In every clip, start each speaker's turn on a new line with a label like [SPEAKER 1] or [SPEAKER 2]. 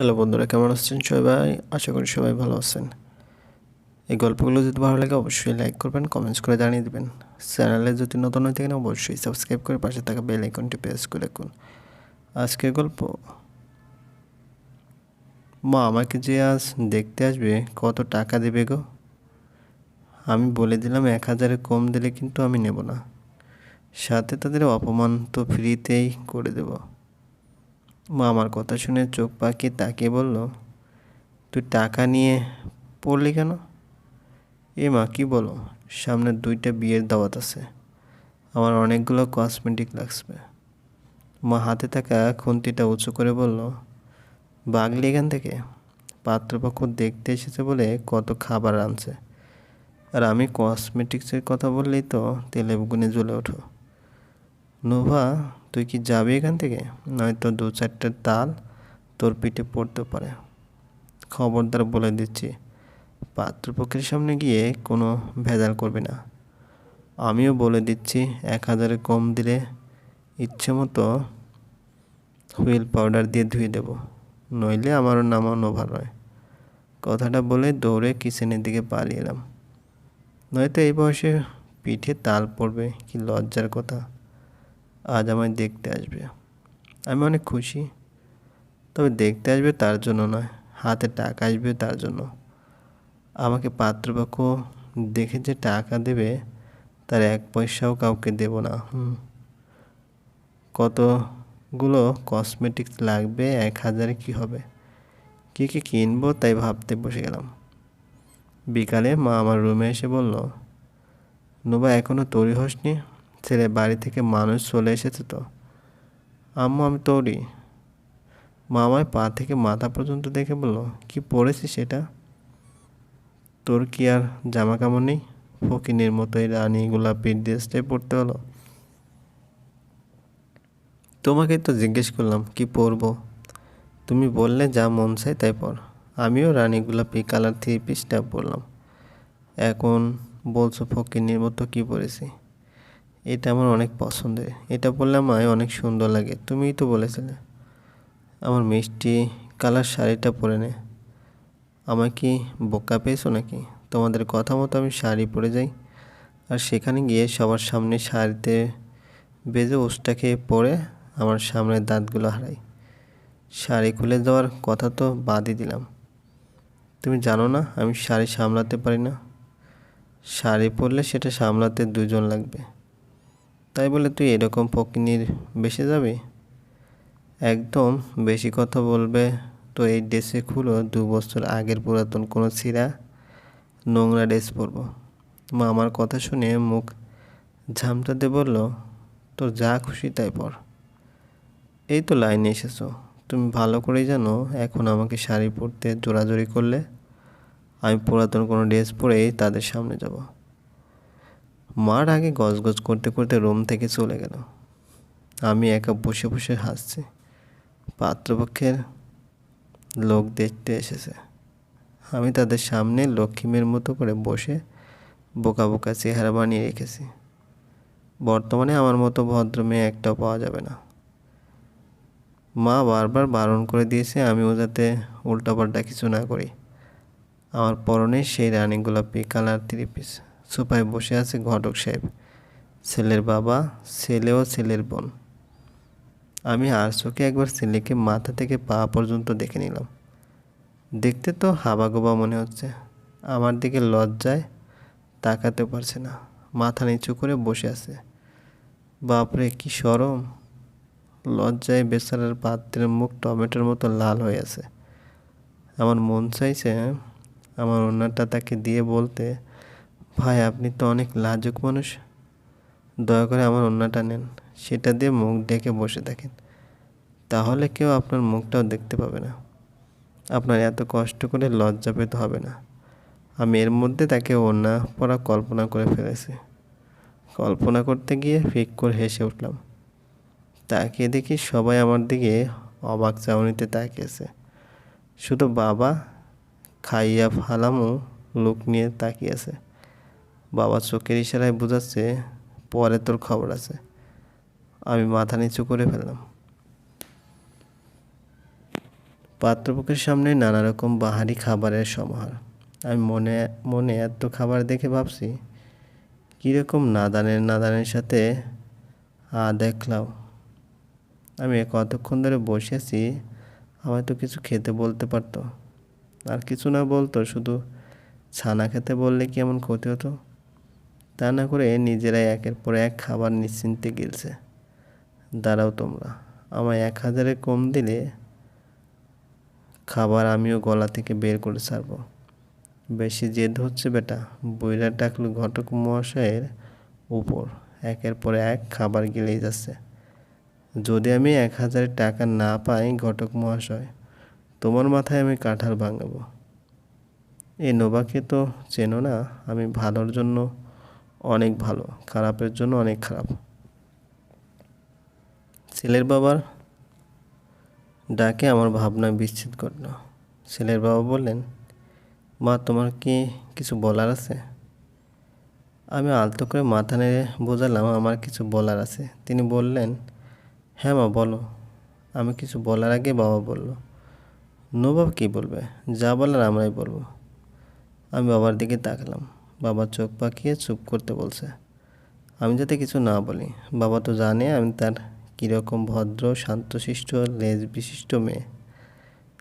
[SPEAKER 1] Hello বন্ধুরা, কেমন আছেন সবাই? আশা করি সবাই ভালো আছেন। এই গল্পগুলো যদি ভালো লাগে, অবশ্যই লাইক করবেন কমেন্টস করে জানিয়ে দেবেন। চ্যানেলে যদি নতুন হয়ে থাকেন, অবশ্যই সাবস্ক্রাইব করে পাশে থাকা বেল আইকনটি প্রেস করে রাখুন। আজকের গল্প, মা আমাকে যে আজ দেখতে আসবে, কত টাকা দেবে গো? আমি বলে দিলাম, এক হাজারে কম দিলে কিন্তু আমি নেব না। সাথে তাদের অপমান তো ফ্রিতেই করে দেবো। মা আমার কথা শুনে চোখ পাকিয়ে তাকিয়ে বলল, তুই টাকা নিয়ে পড়লি কেন? এ মা, কী বলো? সামনে দুইটা বিয়ের দাওয়াত আছে। আমার অনেকগুলো কসমেটিক লাগবে মা হাতে থাকা খুন্তিটা উঁচু করে বলল, বাগলি এখান থেকে? পাত্রপক্ষ দেখতে এসেছে বলে কত খাবার আনছে। আর আমি কসমেটিক্সের কথা বললেই তো তেলে গুনে জ্বলে ওঠো। নোভা তুই কি যাবি এখান থেকে? নয়তো দু চারটে তাল তোর পিঠে পড়তে পারে। খবরদার বলে দিচ্ছি। পাত্রপক্ষের সামনে গিয়ে কোনো ভেজাল করবি না। আমিও বলে দিচ্ছি, এক হাজারে কম দিলে ইচ্ছে মতো হুইল পাউডার দিয়ে ধুয়ে দেব। নইলে আমারও নামও নোভা নয় কথাটা বলে দৌড়ে কিচেনের দিকে পালিয়ে এলাম। নয়তো এই বয়সে পিঠে তাল পড়বে কি লজ্জার কথা। আজ আমায় দেখতে আসবে। আমি অনেক খুশি। তবে দেখতে আসবে তার জন্য নয়, হাতে টাকা আসবে তার জন্য। আমাকে পাত্রপক্ষ দেখে যে টাকা দেবে, তার এক পয়সাও কাউকে দেব না। হুম। কতগুলো কসমেটিক্স লাগবে, এক হাজারে কী হবে? কী কী কিনবো তাই ভাবতে বসে গেলাম। বিকালে মা আমার রুমে এসে বলল, নোবা এখনও তৈরি হসনি? ছেলে বাড়ি থেকে মানুষ চলে এসেছে তো। আম্মু, আমি তৈরি। মামায় পা থেকে মাথা পর্যন্ত দেখে বলল, কি পরেছিস সেটা তোর কি আর জামা কামড় নেই? ফকিনের মতো এই রানী গোলাপি ড্রেসটাই পরতে হলো। তোমাকে তো জিজ্ঞেস করলাম, কি পরবো? তুমি বললে, যা মন চাই তাই পর। আমিও রানী গোলাপি কালার থ্রি পিসটা পরলাম। এখন বলছো ফকিনের মতো কি পরেছি? এটা আমার অনেক পছন্দের। এটা বললে আমায় অনেক সুন্দর লাগে। তুমিই তো বলেছিলে। আমার মিষ্টি কালার শাড়িটা পরে নে। আমায় কি বোকা পেয়েছ নাকি? তোমাদের কথা মতো আমি শাড়ি পরে যাই। আর সেখানে গিয়ে সবার সামনে শাড়িতে বেজে ওষটা খেয়ে পরে আমার সামনের দাঁতগুলো হারাই। শাড়ি খুলে দেওয়ার কথা তো বাদই দিলাম। তুমি জানো না, আমি শাড়ি সামলাতে পারি না। শাড়ি পরলে সেটা সামলাতে দুজন লাগবে। তাই বলে তুই এরকম ফকিনির বেসে যাবি? একদম বেশি কথা বলবে তো এই ড্রেসে খুলো দু বছর আগের পুরাতন কোনো ছিঁড়া নোংরা ড্রেস পরবো। মা আমার কথা শুনে মুখ ঝামটাতে বলল, তোর যা খুশি তাই পর। এই তো লাইনে এসেছ, তুমি ভালো করেই জানো এখন আমাকে শাড়ি পরতে জোরাজোরি করলে। আমি পুরাতন কোনো ড্রেস পরেই তাদের সামনে যাব। মার আগে গজগজ করতে করতে রুম থেকে চলে গেল। আমি একা বসে বসে হাসছি। পাত্রপক্ষের লোক দেখতে এসেছে। আমি তাদের সামনে লক্ষ্মীমের মতো করে বসে বোকা বোকা চেহারা বানিয়ে রেখেছি। বর্তমানে আমার মতো ভদ্র মেয়ে একটাও পাওয়া যাবে না। মা বারবার বারণ করে দিয়েছে আমিও যাতে উল্টাপাল্টা কিছু না করি। আমার পরনে সেই রানী গোলাপি কালার থ্রি পিস সোফায় বসে আছে ঘটক সাহেব। ছেলের বাবা, ছেলে ও ছেলের বোন। আমি আর চোখে একবার ছেলেকে মাথা থেকে পা পর্যন্ত দেখে নিলাম। দেখতে তো হাবাগোবা মনে হচ্ছে। আমার দিকে লজ্জায় তাকাতে পারছে না। মাথা নিচু করে বসে আছে। বাপরে, কি সরম! লজ্জায় বেচারার পাত্রের মুখ টমেটোর মতো লাল হয়ে আছে। আমার মন চাইছে, আমার ওনারটা তাকে দিয়ে বলতে ভাই, আপনি তো অনেক লাজুক মানুষ। দয়া করে আমার অন্যটা নেন। সেটা দিয়ে মুখ ডেকে বসে থাকেন। তাহলে কেউ আপনার মুখটাও দেখতে পাবে না। আপনার এত কষ্ট করে লজ্জা পেতে হবে না। আমি এর মধ্যে তাকে অন্যা পড়া কল্পনা করে ফেলেছি। কল্পনা করতে গিয়ে ফিক করে হেসে উঠলাম। তাকিয়ে দেখি সবাই আমার দিকে অবাক চাউনিতে তাকিয়েছে। শুধু বাবা, খাইয়া ফালামও লোক নিয়ে তাকিয়েছে। বাবা চোখের ইশারায় বোঝাচ্ছে, পরে তোর খবর আছে। আমি মাথা নিচু করে ফেললাম। পাত্রপক্ষের সামনে নানা রকম বাহারি খাবারের সমাহার। আমি মনে মনে এত খাবার দেখে ভাবছি, কীরকম নাদানের নাদানের সাথে, আ, দেখলাম। আমি কতক্ষণ ধরে বসে আছি, আমায় তো কিছু খেতে বলতে পারতো। আর কিছু না বলতো, শুধু ছানা খেতে বললে কি এমন ক্ষতি হতো? তা না করে নিজেরাই একের পর এক খাবার নিশ্চিন্তে গিলছে। দাঁড়াও তোমরা, আমায় এক হাজারে কম দিলে খাবার আমিও গলা থেকে বের করে ছাড়বো। বেশি জেদ হচ্ছে বেটা, বইরা ডাকলো ঘটক মহাশয়ের উপর, একের পর এক খাবার গিলেই যাচ্ছে। যদি আমি এক হাজার টাকা না পাই ঘটক মহাশয়, তোমার মাথায় আমি কাঁঠাল ভাঙাবো। এই নোবাকে তো চেনো না, আমি ভালোর জন্য অনেক ভালো, খারাপের জন্য অনেক খারাপ। ছেলের বাবার ডাকে আমার ভাবনা বিচ্ছেদ করল ছেলের বাবা বললেন, মা, তোমার কি কিছু বলার আছে? আমি আলতো করে মাথা নেড়ে বোঝালাম, আমার কিছু বলার আছে। তিনি বললেন হ্যাঁ মা, বলো। আমি কিছু বলার আগে বাবা বলল, নবাব কী বলবে? যা বলার আমরাই বলব। আমি বাবার দিকে তাকালাম। বাবা চোখ পাকিয়ে চুপ করতে বলছে। আমি যাতে কিছু না বলি। বাবা তো জানে আমি তার কীরকম ভদ্র, শান্তশিষ্ট লেজ বিশিষ্ট মেয়ে।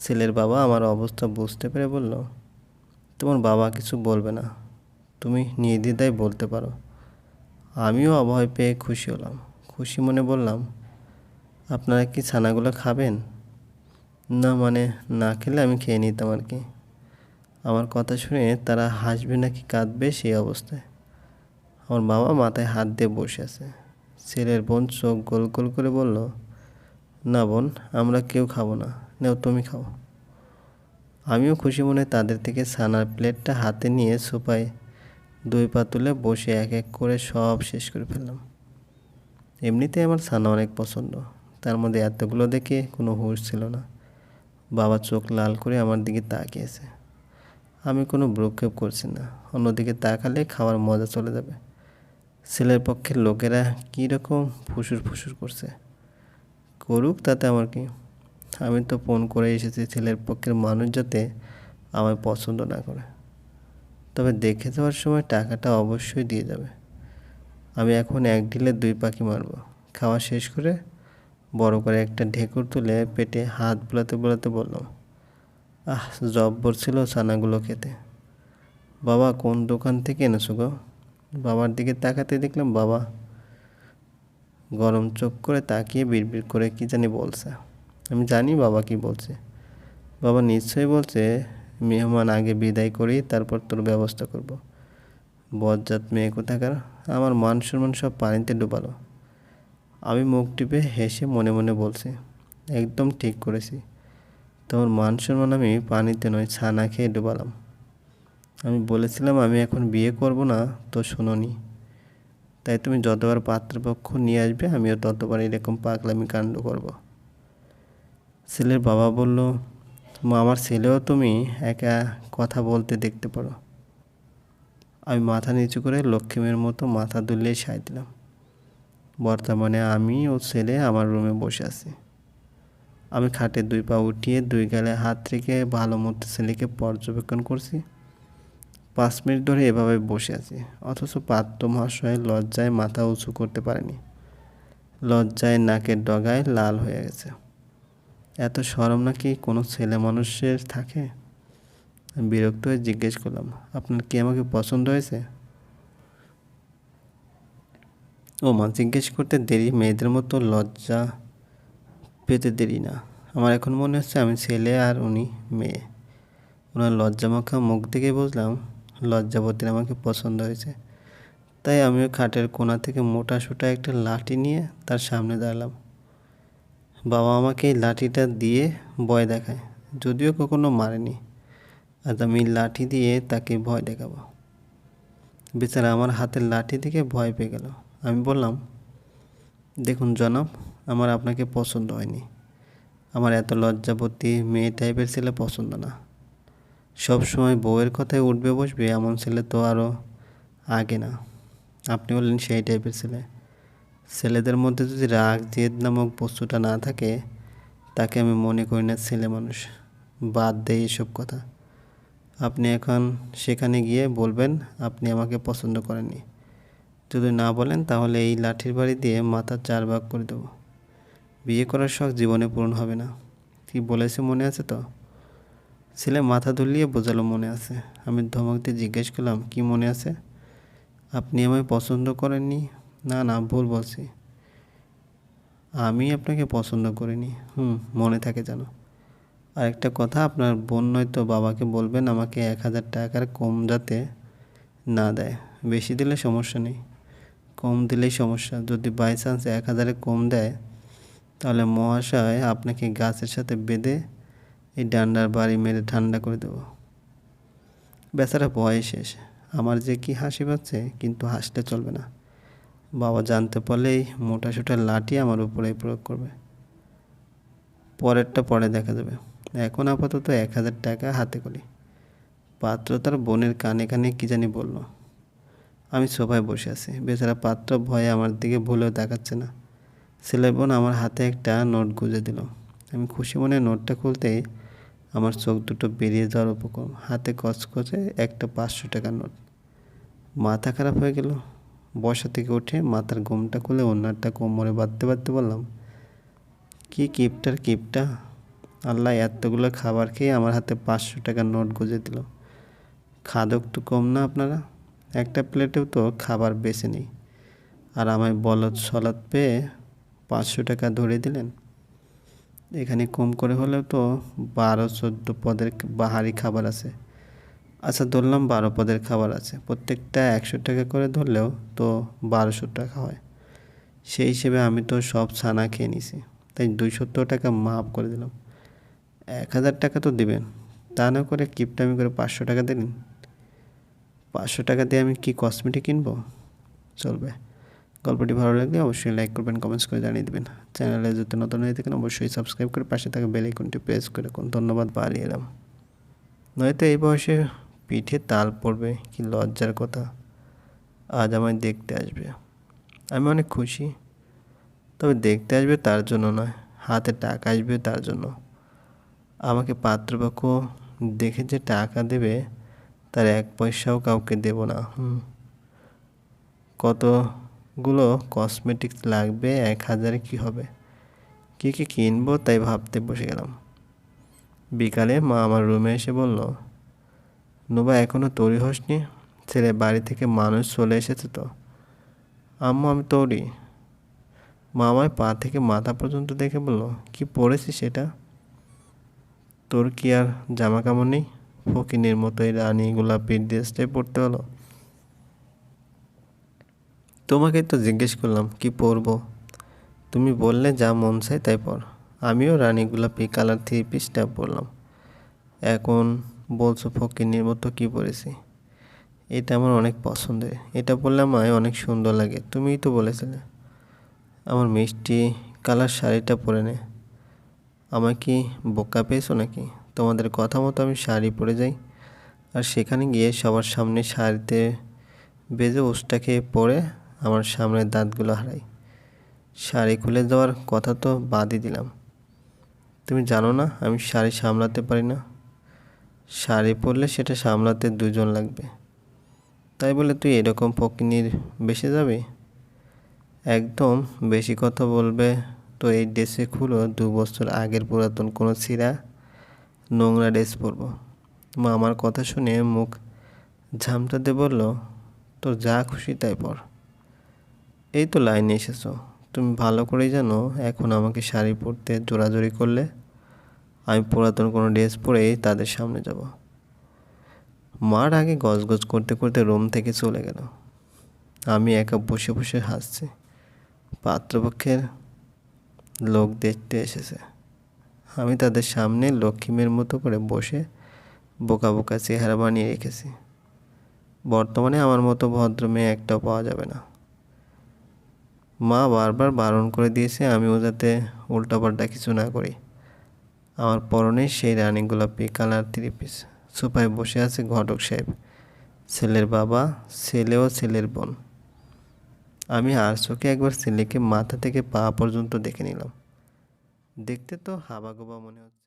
[SPEAKER 1] ছেলের বাবা আমার অবস্থা বুঝতে পেরে বলল, তোমার বাবা কিছু বলবে না। তুমি নির্দ্বিধায় বলতে পারো। আমিও অভয় পেয়ে খুশি হলাম। খুশি মনে বললাম, আপনারা কি ছানাগুলো খাবেন? না মানে না খেলে আমি খেয়ে নিতাম আর কি। আমার কথা শুনে তারা হাসবে নাকি কাঁদবে সেই অবস্থায়। আমার বাবা মাথায় হাত দিয়ে বসে আছে। ছেলের বোন চোখ গোল গোল করে বলল, না বোন, আমরা কেউ খাব না। নেও, তুমি খাও। আমিও খুশি মনে তাদের থেকে ছানার প্লেটটা হাতে নিয়ে সোফায় দুই পা তুলে বসে এক এক করে সব শেষ করে ফেললাম। এমনিতে আমার ছানা অনেক পছন্দ। তার মধ্যে এতগুলো দেখে কোনো হুঁশ ছিল না। বাবা চোখ লাল করে আমার দিকে তাকিয়েছে। আমি কোনো ব্রক্ষেপ করছি না। অন্যদিকে তাকালে খাওয়ার মজা চলে যাবে। ছেলের পক্ষের লোকেরা কী রকম ফুসুর ফুসুর করছে। করুক তাতে আমার কি। আমি তো ফোন করে এসেছি ছেলের পক্ষের মানুষ যাতে আমায় পছন্দ না করে। তবে দেখে যাওয়ার সময় টাকাটা অবশ্যই দিয়ে যাবে। আমি এখন এক ঢিলে দুই পাখি মারব। খাওয়া শেষ করে বড় করে একটা ঢেকুর তুলে পেটে হাত বোলাতে বোলাতে বললাম আহ, জব্বর ছিল ছানাগুলো খেতে। বাবা কোন দোকান থেকে এনেছো গো? বাবার দিকে তাকাতে দেখলাম বাবা গরম চোখ করে তাকিয়ে বিড়বিড় করে কি জানি বলছে। আমি জানি বাবা কি বলছে। বাবা নিশ্চয়ই বলছে, মেহমান আগে বিদায় করি, তারপর তোর ব্যবস্থা করব। বজ্জাত মেয়ে কোথাকার? আমার মান সম্মান সব পানিতে ডুবালো। আমি মুখ টিপে হেসে মনে মনে বলছি, একদম ঠিক করেছি। তোমার মান সম্মান আমি পানিতে নয় ছানা খেয়ে ডুবালাম আমি বলেছিলাম, আমি এখন বিয়ে করব না, তো শোনোনি। তাই তুমি যতবার পাত্রপক্ষ নিয়ে আসবে, আমিও ততবার এরকম পাগলামি কাণ্ড করব। ছেলের বাবা বলল আমার ছেলেও তুমি একা কথা বলতে দেখতে পারো। আমি মাথা নিচু করে লক্ষ্মীমের মতো মাথা দুলিয়ে সাই দিলাম। বর্তমানে আমি ও ছেলে আমার রুমে বসে আছি। আমি খাটে দুই পা উঠিয়ে দুই গালে হাত রেখে ভালো মতো ছেলেকে পর্যবেক্ষণ করছি। পাঁচ মিনিট ধরে এভাবে বসে আছি, অথচ পাত্র মহাশয় লজ্জায় মাথা উঁচু করতে পারেনি। লজ্জায় নাকের ডগায় লাল হয়ে গেছে। এত সরম নাকি কোনো ছেলে মানুষের থাকে? বিরক্ত হয়ে জিজ্ঞেস করলাম, আপনার কি আমাকে পছন্দ হয়েছে? ও মা জিজ্ঞেস করতে দেরি, মেয়েদের মতো লজ্জা পেতে দেরি না। আমার এখন মনে হচ্ছে আমি ছেলে আর উনি মেয়ে। ওনার লজ্জামাখা মুখ দেখে বুঝলাম লজ্জাবতীর আমাকে পছন্দ হয়েছে। তাই আমিও খাটের কোণা থেকে মোটা সোটা একটা লাঠি নিয়ে তার সামনে দাঁড়ালাম। বাবা আমাকে এই লাঠিটা দিয়ে ভয় দেখায়, যদিও কখনো মারেনি। আর আমি লাঠি দিয়ে তাকে ভয় দেখাবো। বেচারা আমার হাতের লাঠি থেকে ভয় পেয়ে গেল। আমি বললাম, দেখুন জনাব আমার আপনাকে পছন্দ হয়নি। আমার এত লজ্জাবতী মেয়ে টাইপের ছেলে পছন্দ না। সব সময় বউয়ের কথায় উঠবে বসবে, এমন ছেলে তো আরও আগে না। আপনি বললেন সেই টাইপের ছেলে। ছেলেদের মধ্যে যদি রাগ, জেদ নামক বস্তুটা না থাকে, তাকে আমি মনে করি না ছেলে মানুষ। বাদ দেয় এসব কথা। আপনি এখন সেখানে গিয়ে বলবেন, আপনি আমাকে পছন্দ করেননি। যদি না বলেন, তাহলে এই লাঠির বাড়ি দিয়ে মাথার চার ভাগ করে দেবো। বিয়ে করার শখ জীবনে পূরণ হবে না। কি বলেছে মনে আছে তো? ছেলে মাথা ধুলিয়ে বোঝালো মনে আছে। আমি ধমক দিয়ে জিজ্ঞেস করলাম, কি মনে আছে? আপনি আমায় পছন্দ করেননি? না না, ভুল বলছি। আমি আপনাকে পছন্দ করিনি। হুম, মনে থাকে জানো আর একটা কথা, আপনার বোন নয়তো বাবাকে বলবেন আমাকে এক হাজার টাকার কম যাতে না দেয়। বেশি দিলে সমস্যা নেই। কম দিলেই সমস্যা। যদি বাই চান্স এক হাজারে কম দেয় তাহলে মহাশয় আপনাকে গাছের সাথে বেঁধে এই ডান্ডার বাড়ি মেরে ঠান্ডা করে দেবো। বেচারা বয়স শেষ। আমার যে কি হাসি পাচ্ছে, কিন্তু হাসলে চলবে না। বাবা জানতে পারলেই মোটা সোটা লাঠি আমার উপরে প্রয়োগ করবে। পরেরটা পরে দেখা যাবে। এখন আপাতত এক হাজার টাকা হাতে করি। পাত্র তার বোনের কানে কানে কী জানি বলল। আমি সোফায় বসে আছি। বেচারা পাত্র ভয়ে আমার দিকে ভুলেও তাকাচ্ছে না। ছেলের বোন আমার হাতে একটা নোট গুঁজে দিল। আমি খুশি মনে নোটটা খুলতেই আমার চোখ দুটো বেরিয়ে যাওয়ার উপক্রম। হাতে কচকচে একটা পাঁচশো টাকার নোট। মাথা খারাপ হয়ে গেল। বসা থেকে উঠে মাথার ঘুমটা খুলে অন্যটা কোমরে বাঁধতে বাঁধতে বললাম, কি কিপটার কিপটা? আল্লাহ এতগুলো খাবার খেয়ে আমার হাতে পাঁচশো টাকার নোট গুঁজে দিল। খাদক তো কম না আপনারা? একটা প্লেটেও তো খাবার বেছে নেই। আর আমায় বলদ সলাদ পেয়ে পাঁচশো টাকা ধরে দিলেন। এখানে কম করে হলেও তো বারো চোদ্দ পদের বাহারি খাবার আছে। আচ্ছা ধরলাম বারো পদের খাবার আছে। প্রত্যেকটা একশো টাকা করে ধরলেও তো বারোশো টাকা হয়। সেই হিসেবে আমি তো সব ছানা খেয়ে নিছি। তাই দুইশো টাকা মাফ করে দিলাম। এক হাজার টাকা তো দিবেন। তা না করে কিপটামি করে পাঁচশো টাকা দিলেন? পাঁচশো টাকা দিয়ে আমি কি কসমেটিক কিনবো? চলবে। গল্পটি ভালো লাগলে অবশ্যই লাইক করবেন কমেন্টস করে জানিয়ে দেবেন। চ্যানেলে যদি নতুন হয়ে থাকেন, অবশ্যই সাবস্ক্রাইব করে পাশে থাকা বেল আইকনটি প্রেস করে রাখুন। ধন্যবাদ, বাড়িয়ে এলাম। নয়তো এই বয়সে পিঠে তাল পড়বে কি লজ্জার কথা। আজ আমায় দেখতে আসবে। আমি অনেক খুশি, তবে দেখতে আসবে তার জন্য নয়, হাতে টাকা আসবে তার জন্য। আমাকে পাত্রপক্ষ দেখে যে টাকা দেবে, তার এক পয়সাও কাউকে দেব না। হুম কতগুলো কসমেটিক্স লাগবে, এক হাজারে কী হবে? কী কী কিনবো তাই ভাবতে বসে গেলাম। বিকালে মা আমার রুমে এসে বলল, নোবা এখনও তৈরি হসনি? ছেলে বাড়ি থেকে মানুষ চলে এসেছে তো। আম্মু, আমি তৈরি। মা আমায় পা থেকে মাথা পর্যন্ত দেখে বলল, কি পরেছিস সেটা? তোর কি আর জামা কামড় নেই? ফকিনের মতো এই রানী গোলাপি ড্রেসটাই পরতে হলো। তোমাকে তো জিজ্ঞেস করলাম, কি পরবো? তুমি বললে যা মন চাই তাই পর। আমিও রানী গোলাপি কালার থ্রি পিসটা পরলাম। এখন বলছো ফকিনের মতো কি পরেছি? এটা আমার অনেক পছন্দের। এটা পরলে আমায় অনেক সুন্দর লাগে, তুমিই তো বলেছিলে। আমার মিষ্টি কালার শাড়িটা পরে নে। আমায় কি বোকা পেয়েছ নাকি? তোমাদের কথা মতো আমি শাড়ি পরে যাই। আর সেখানে গিয়ে সবার সামনে শাড়িতে বেজে ওষটা খেয়ে পরে আমার সামনের দাঁতগুলো হারাই। শাড়ি খুলে দেওয়ার কথা তো বাদই দিলাম। তুমি জানো না, আমি শাড়ি সামলাতে পারি না। শাড়ি পরলে সেটা সামলাতে দুজন লাগবে। তাই বলে তুই এরকম ফকিনির বেসে যাবি? একদম বেশি কথা বলবে তো এই ড্রেসে খুলো দু বছর আগের পুরাতন কোনো ছিঁড়া নোংরা ড্রেস পরবো। মা আমার কথা শুনে মুখ ঝামটাতে বলল, তোর যা খুশি তাই পর। এই তো লাইনে এসেছ। তুমি ভালো করেই জানো, এখন আমাকে শাড়ি পরতে জোরাজোরি করলে আমি পুরাতন কোনো ড্রেস পরেই তাদের সামনে যাব। মার আগে গজগজ করতে করতে রুম থেকে চলে গেল। আমি একা বসে বসে হাসছি। পাত্রপক্ষের লোক দেখতে এসেছে। আমি তাদের সামনে লক্ষ্মীমের মতো করে বসে বোকা বোকা চেহারা বানিয়ে রেখেছি। বর্তমানে আমার মতো ভদ্র মেয়ে একটাও পাওয়া যাবে না। মা বারবার বারণ করে দিয়েছে, আমিও যাতে উল্টাপাল্টা কিছু না করি। আমার পরনে সেই রানী গোলাপি কালার থ্রি পিস সোফায় বসে আছে ঘটক সাহেব। ছেলের বাবা, ছেলে ও ছেলের বোন। আমি আর চোখে একবার ছেলেকে মাথা থেকে পা পর্যন্ত দেখে নিলাম। দেখতে তো হাবাগোবা মনে হচ্ছে।